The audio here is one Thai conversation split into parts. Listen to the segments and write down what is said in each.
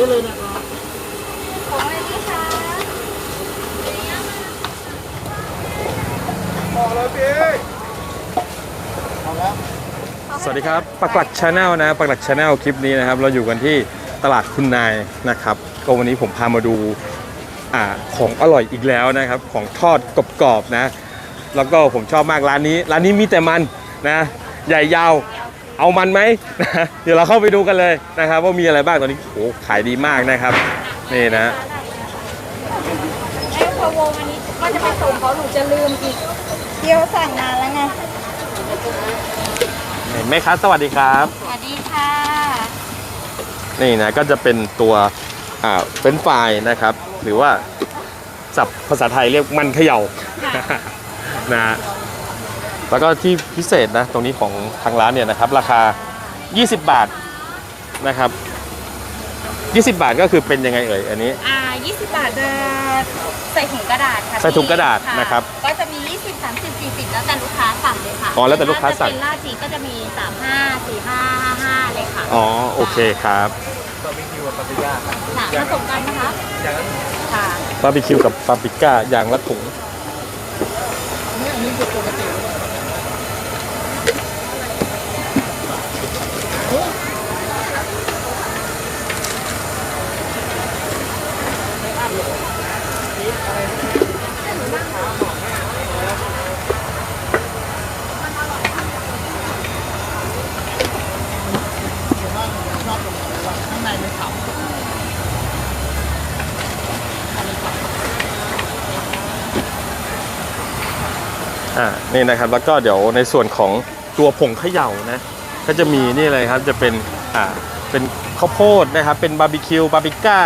ได้เลยนะครับ ขออะไรดีคะเอาแล้วสวัสดีครับปักหลักชาแนลนะปักหลักชาแนลคลิปนี้นะครับ เราอยู่กันที่ตลาดคุณนายนะครับ ก็วันนี้ผมพามาดูอาของอร่อยอีกแล้วนะครับ ของทอดกรอบๆนะ แล้วก็ผมชอบมากร้านนี้ ร้านนี้มีแต่มันนะ ใหญ่ยาว เอามันไหมนะเดี๋ยวเราเข้าไปดูกันเลยนะครับ ว่ามีอะไรบ้างตอนนี้โอ้โหขายดีมากนะครับ นี่นะไอ้พะวงอันนี้ก็จะไปส่งเขาหนูจะลืมอีกเดียวสั่งนานแล้วไงเห็นไหมครับสวัสดีครับ สวัสดีค่ะ นี่นะก็จะเป็นตัวอ่าเป็นไฟรายนะครับ หรือว่าศัพท์ภาษาไทยเรียกมันเขย่านะ แล้วก็ที่พิเศษนะตรงนี้ของทางร้านเนี่ยนะครับราคา 20 บาทนะครับ 20 บาทก็คือเป็นยังไงเอ่ยอันนี้ อ่า20 บาทจะใส่ถุงกระดาษค่ะใส่ถุงกระดาษพี่นะครับ ก็จะมี 20 30 40 แล้วแต่ลูกค้าสั่งเลยค่ะอ๋อแล้วแต่ลูกค้าสั่ง ถ้เป็นลาดจีก็จะมี 35 45 55เลยค่ะอ๋อโอเคครับค่ะผสมกันนะคะค่ะบาร์บีคิวกับปาปริก้าอย่างละถุงนี่อันนี้คือปกติอ่า นี่นะครับแล้วก็เดี๋ยวในส่วนของตัวผงเขย่านะก็จะมีนี่เลยครับจะเป็นอ่าเป็นข้าวโพดนะครับเป็นบาร์บีคิวบาร์บีก้า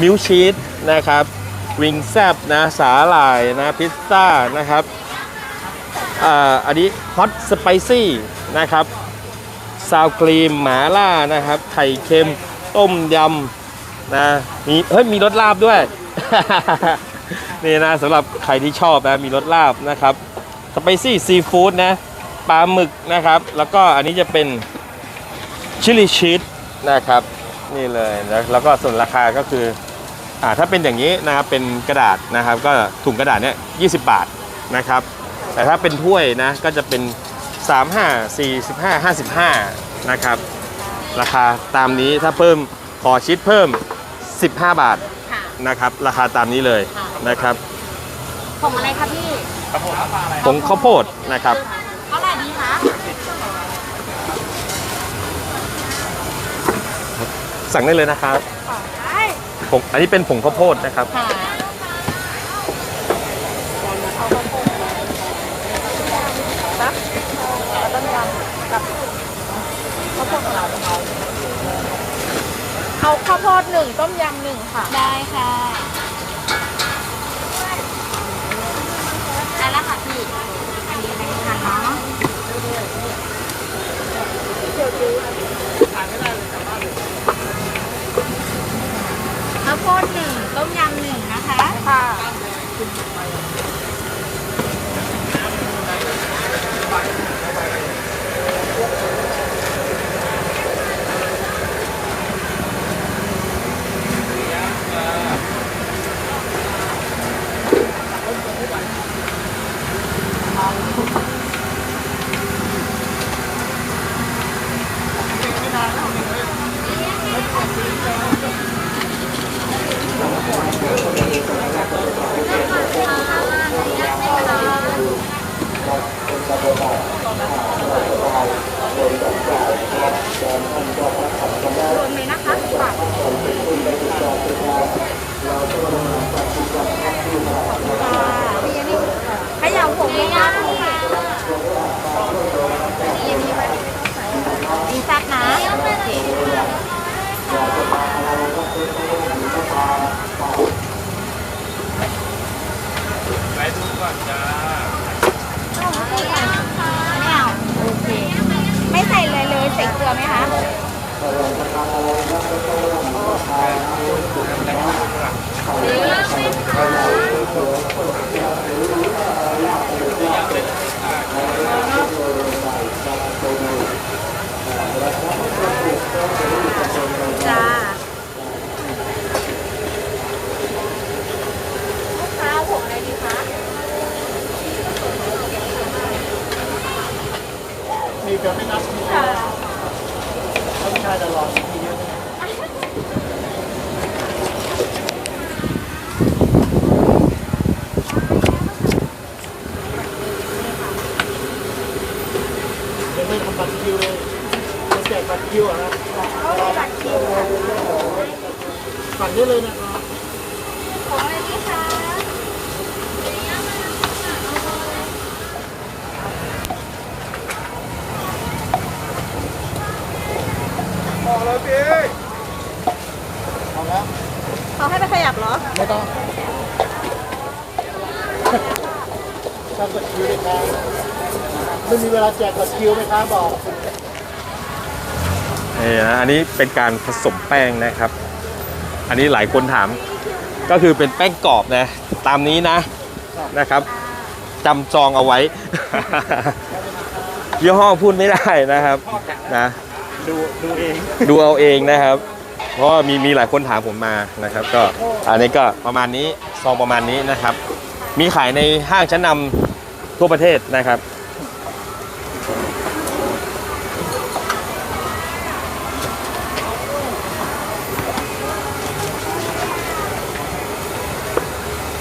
มิลชีสนะครับวิงแซบนะสาหร่ายนะพิซซ่านะครับอ่าอันนี้ฮอตสไปซี่นะครับซาวครีมหมาล่านะครับไข่เค็มต้มยำนะมีเฮ้ยมีรสลาบด้วย นี่นะสำหรับใครที่ชอบนะมีรสลาบนะครับสไปซี่ซีฟู้ดนะปลาหมึกนะครับ แล้วก็อันนี้จะเป็นชิลลี่ชีสนะครับนี่เลยนะแล้วก็ส่วนราคาก็คืออ่าถ้าเป็นอย่างนี้นะครับเป็นกระดาษนะครับ ก็ถุงกระดาษเนี่ย20บาทนะครับ แต่ถ้าเป็นถ้วยนะก็จะเป็น 35 45 55นะครับราคาตามนี้ถ้าเพิ่มขอชิดเพิ่ม 15 บาท นะครับ ราคาตามนี้เลยค่ะนะครับผงอะไรคะพี่ผงข้าวโพดนะครับเท่าไหร่ดีคะสั่งได้เลยนะครับได้ผงอันนี้เป็นผงข้าวโพดนะครับค่ะครับต้มยำกับข้าวโพดของเรา เอาข้าวโพดหนึ่งต้มยำหนึ่งค่ะ ได้ค่ะได้แล้วค่ะพี่ อันนี้เป็นค่ะเนาะข้าวโพดหนึ่งต้มยำหนึ่งนะคะ ค่ะ รวมเลยนะคะค่ะขยำผงย่างค่ะดีซักนะโอเคไม่เอาโอเค ไม่ใส่ เลยเลยใส่เกลือไหมคะ อ ถ้าผู้ชายจะลองทีเยอะนะยังไม่ทำบัตรคิวเลยจะแจกบัตรคิวอะนะ เขามีบัตรคิวค่ะ สั่งได้เลยนะครับ ของอะไรดีคะ เอาแล้วเขาให้ไปขยับเหรอ ไม่ต้องทำบัตรคิวเลยครับไม่มีเวลาแจกบัตรคิวไหมครับบอกนี่นะอันนี้เป็นการผสมแป้งนะครับ อันนี้หลายคนถาม ก็คือเป็นแป้งกรอบนะตามนี้นะนะครับจำจองเอาไว้ ยี่ห้อพูดไม่ได้นะครับนะ ดูดูเองดูเอาเองนะครับ เพราะว่ามีมีหลายคนถามผมมานะครับ ก็อันนี้ก็ประมาณนี้ซองประมาณนี้นะครับ มีขายในห้างชั้นนำทั่วประเทศนะครับ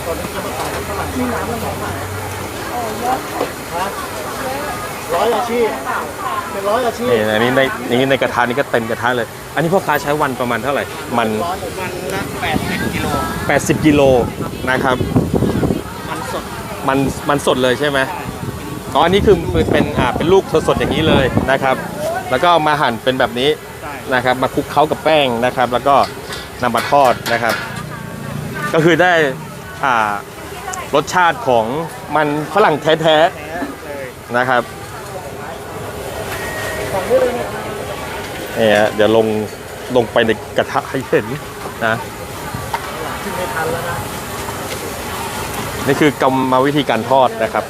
ตอนนี้จะมาขายที่ตลาดที่น้ำมันไหนมาฮะร้อยอาชีพ เป็นร้อยอาชีพนี่อันนี้ในนี่ในกระทะนี่ก็เต็มกระทะเลย อันนี้พ่อค้าใช้วันประมาณเท่าไหร่ มันร้อยมันละแปดสิบกิโล80กิโลนะครับ มันสด มันมันสดเลยใช่ไหมอ๋ออันนี้คือเป็นอ่าเป็นลูกสดๆอย่างนี้เลยนะครับ แล้วก็เอามาหั่นเป็นแบบนี้ใช่นะครับ มาคลุกเคล้ากับแป้งนะครับ แล้วก็นำมาทอดนะครับ ก็คือได้อ่ารสชาติของมันฝรั่งแท้แท้เลยๆนะครับสั่งได้เลย นี่ฮะเดี๋ยวลงลงไปในกระทะให้เห็นนะขึ้นไม่ทันแล้วนะนี่คือกรรมวิธีการทอดนะครับ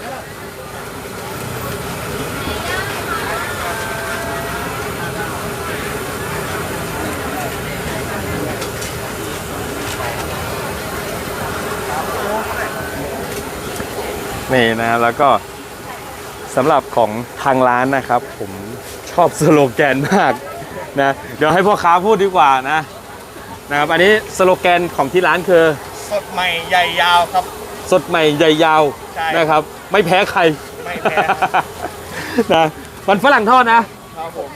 นี่นะแล้วก็สำหรับของทางร้านนะครับ ผม ชอบสโลแกนมากนะเดี๋ยวให้พ่อค้าพูดดีกว่านะนะครับอันนี้สโลแกนของที่ร้านคือ สดใหม่ใหญ่ยาวครับ สดใหม่ใหญ่ยาวใช่นะครับ ไม่แพ้ใครไม่แพ้ นะมันฝรั่งทอดนะ ครับผม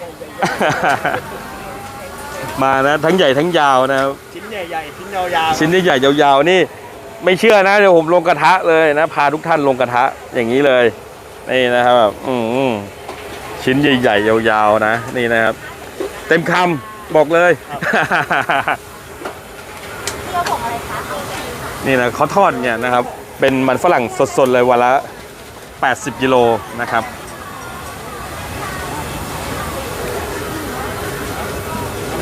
มานะทั้งใหญ่ทั้งยาวนะครับชิ้นใหญ่ๆชิ้นยาวๆชิ้นใหญ่ๆยาวๆนี่ ไม่เชื่อนะเดี๋ยวผมลงกระทะเลยนะ พาทุกท่านลงกระทะอย่างนี้เลยนี่นะครับแบบอืม ชิ้นใหญ่ๆยาวๆนะ นี่นะครับ เต็มคำบอกเลยเราของอะไรคะนี่นะเขาทอดเนี่ยนะครับ เป็นมันฝรั่งสดๆเลยวันละ 80 กิโลนะครับ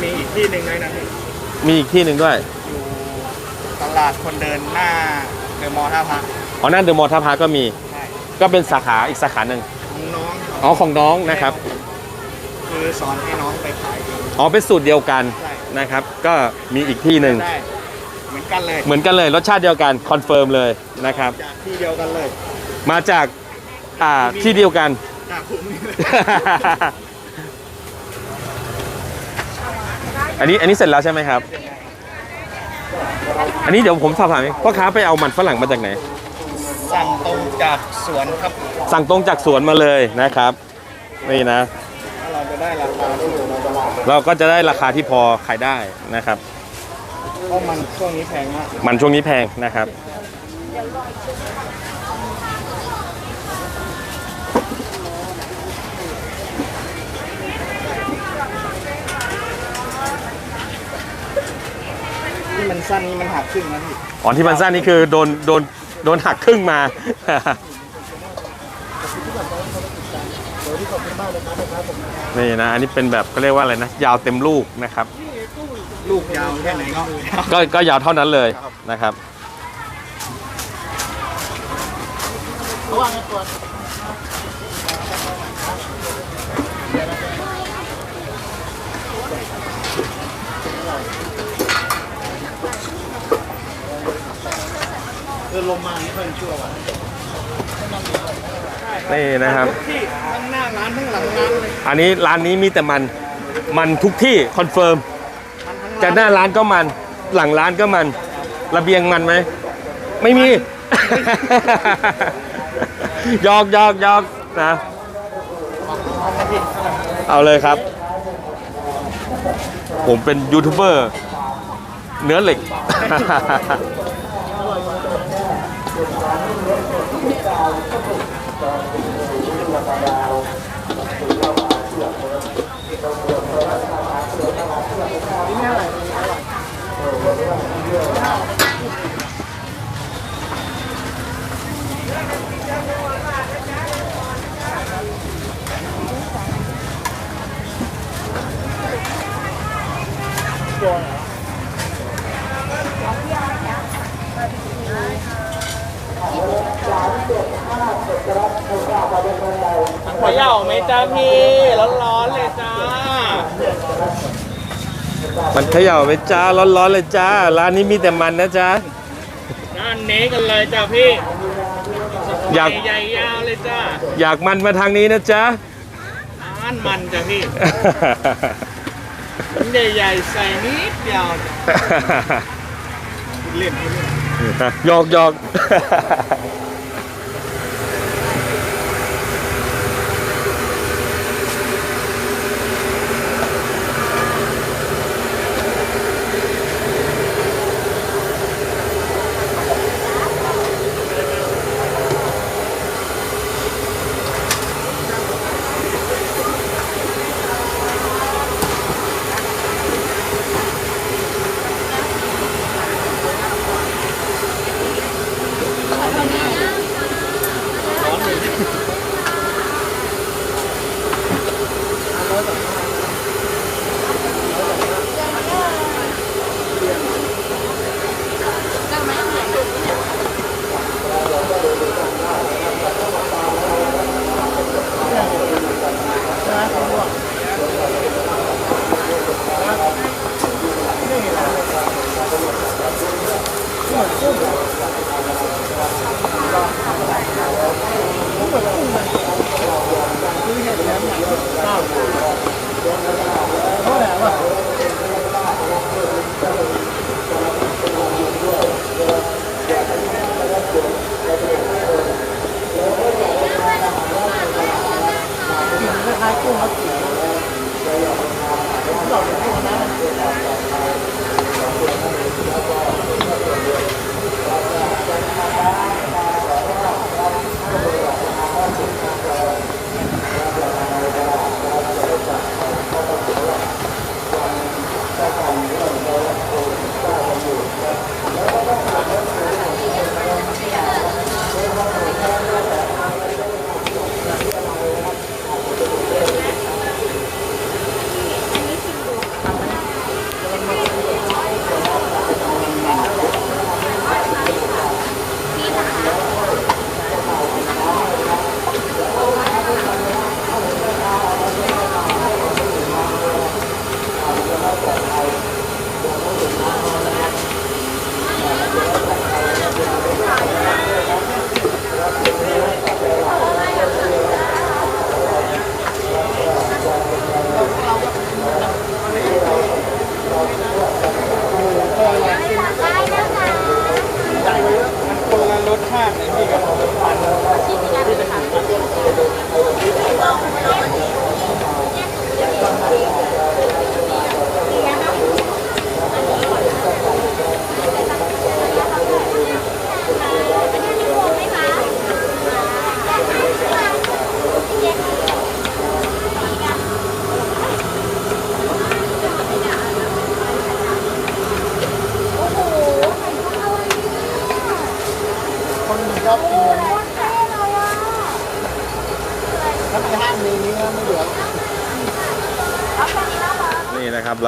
มีอีกที่หนึ่งเลยนะพี่มีอีกที่หนึ่งด้วยอยู่ตลาดคนเดินหน้าเดอะมอลล์ท่าพระอ๋อนั่นเดอะมอลล์ท่าพระก็มีใช่ก็เป็นสาขาอีกสาขาหนึ่งข องน้องอ๋อของน้องนะครับ คือสอนให้น้องไปขายเองอ๋อเป็นสูตรเดียวกันใช่นะครับ ก็มีอีกที่หนึ่งได้เหมือนกันเลยเหมือนกันเลยรสชาติเดียวกันคอนเฟิร์มเลยนะครับ จากที่เดียวกันเลยมาจากอ่าที่เดียวกัน จากผมนี่เลยอันนี้อันนี้เสร็จแล้วใช่ไหมครับ อันนี้เดี๋ยวผมสอบถามเองพ่อค้าไปเอามันฝรั่งมาจากไหน สั่งตรงจากสวนครับ สั่งตรงจากสวนมาเลยนะครับนี่นะถ้าเราจะได้ราคาที่อยู่ในตลาดเราก็จะได้ราคาที่พอขายได้นะครับ เพราะมันช่วงนี้แพงมากมันช่วงนี้แพงนะครับ ที่มันสั้นนี่มันหักครึ่งนะพี่อ๋อที่มันสั้นนี่คือโดนโดนโดนหักครึ่งมา เดี๋ยวที่ขอบคุณมากเลยครับ นะครับผมนี่นะ อันนี้เป็นแบบเขาเรียกว่าอะไรนะ ยาวเต็มลูกนะครับ ลูกยาวแค่ไหนก็ยาวก็ก็ยาวเท่านั้นเลยครับนะครับระวังนะตัวคือลมมาไม่ค่อยชั่วว่ะใช่ นี่นะครับ ที่ทั้งหน้าร้านทั้งหลังร้านเลยอันนี้ร้านนี้มีแต่มัน มันทุกที่คอนเฟิร์ม มันทั้งจะหน้าร้านก็มัน หลังร้านก็มัน ระเบียงมันไหม ไม่มี หยอกหยอกหยอกนะ เอาเลยครับ ผมเป็นยูทูบเบอร์ เนื้อเหล็ก เขย่าไหมจ้าพี่ ร้อนๆเลยจ้า มันเขย่าไปจ้าร้อนๆเลยจ้า ร้านนี้มีแต่มันนะจ้าด้านนี้กันเลยจ้าพี่ อยากใหญ่ๆยาวเลยจ้า อยากมันมาทางนี้นะจ๊ะร้านมันจ้าพี่ นใหญ่ๆใส่นิดเดียวเล่นเล่น หยอกหยอก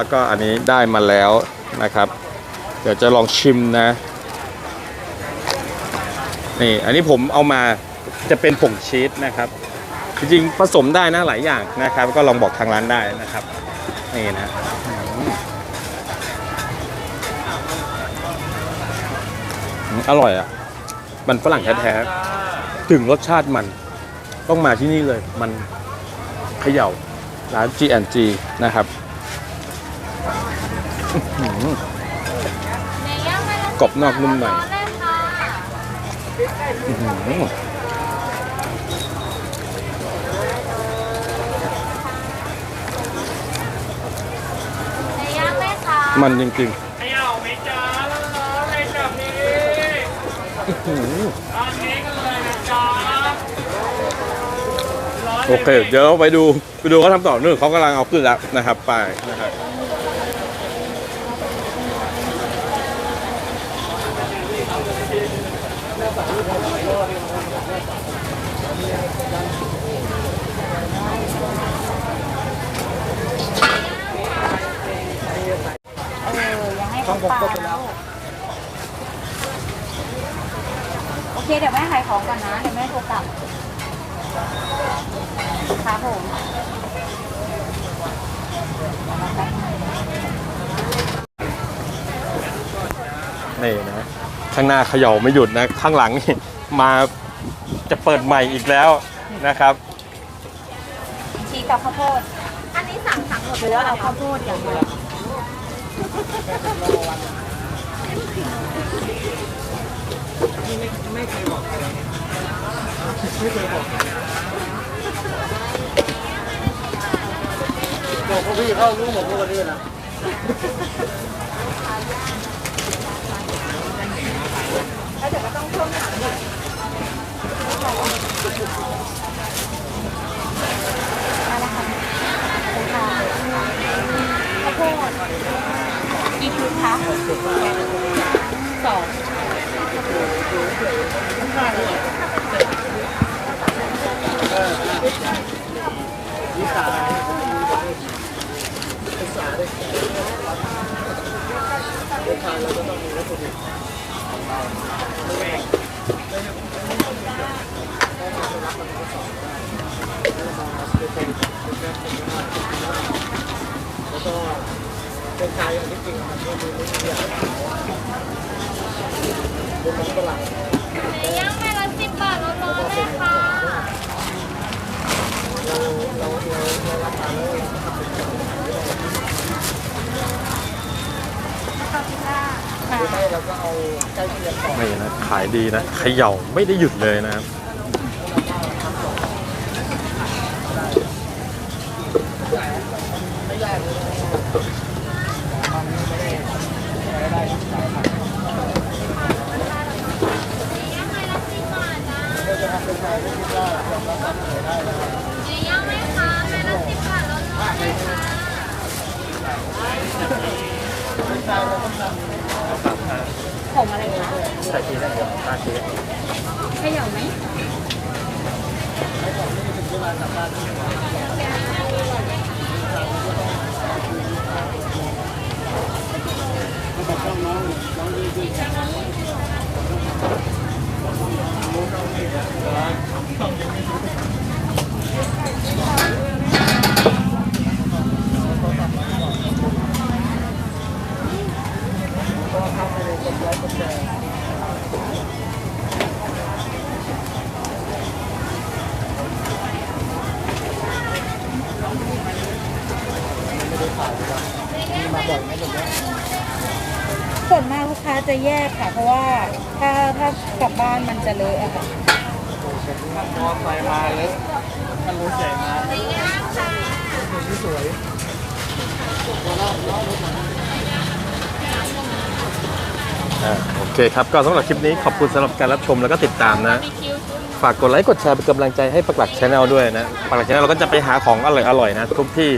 แล้วก็อันนี้ได้มาแล้วนะครับ เดี๋ยวจะลองชิมนะนี่อันนี้ผมเอามาจะเป็นผงชีสนะครับ จริงๆผสมได้นะหลายอย่างนะครับ ก็ลองบอกทางร้านได้นะครับนี่นะอร่อยอะ มันฝรั่งแท้ๆ ถึงรสชาติมัน ต้องมาที่นี่เลย มันเขย่าร้าน G&G นะครับ กรอบนอกนุ่มในอื้อหือย่างไหมคะมันจริงไม่เอาไม่จ้าแล้วร้อนเลยแบบนี้ๆอื้อหือตอนนี้กันเลยนะจ๊ะร้อนโอเค เดี๋ยวเราไปดู ไปดูเขาทำต่อนู่นเขากำลังเอาขึ้นแล้วนะครับ ไปนะครับ เออยังให้เขาเปล่าโอ เคเดี๋ยวแม่ขายของก่อนนะ เดี๋ยวแม่โทรกลับครับผมนี่นะข้างหน้าเขย่าไม่หยุดนะ ข้างหลังนี่มาจะเปิดใหม่อีกแล้วนะครับ ชีสกับข้าวโพด อันนี้สั่งสั่งหมดเลยแล้วเอาข้าวโพดอย่างเดียว บอกพวกพี่เข้ารู้หมดทุกนี้นะแล้วเดี๋ยวก็ต้องเพิ่มถังอีกมาแล้วค่ะข้าวโพดกี่ชุดคะสอง เดินทางเราก็ต้องมีวัตถุดิบแล้วก็เป็นชายอันที่จริงมันก็มีเป็นของ ย่างไปละสิบบาทร้อนๆเลยค่ะเราล้วค่ะไม่เล้เคียงต่อนี่นะขายดีนะเขย่าไม่ได้หยุดเลยนะครับ ย่างไหมคะไปละสิบบาทร้อนๆเลยค่ะ ผมอะไรคะ ใช่ทีได้ครับตาที ขยับไหม ส่วนมากลูกค้าจะแยกค่ะ เพราะว่าถ้าถ้ากลับบ้านมัน จะเลอะอะค่ะมอไซค์มาเลยมันรถใหญ่มาที่สวยอ่าโอเคครับ ก็สำหรับคลิปนี้ขอบคุณสำหรับการรับชมแล้วก็ติดตามนะ ฝากกดไลค์กดแชร์เป็นกำลังใจให้ปักหลักชาแนลด้วยนะปักหลักชาแนลเราก็จะไปหาของอร่อยๆนะ ทุกที่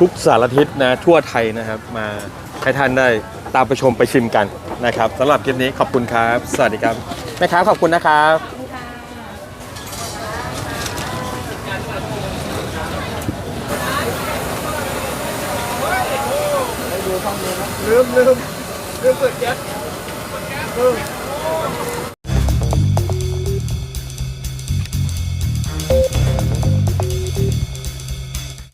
ทุกสารทิศนะทั่วไทยนะครับ มาให้ท่านได้ตามไปชมไปชิมกัน นะครับสำหรับคลิปนี้ขอบคุณครับ สวัสดีครับแม่ค้าขอบคุณนะครับลืมลืมลืมเปิดแก๊สลืม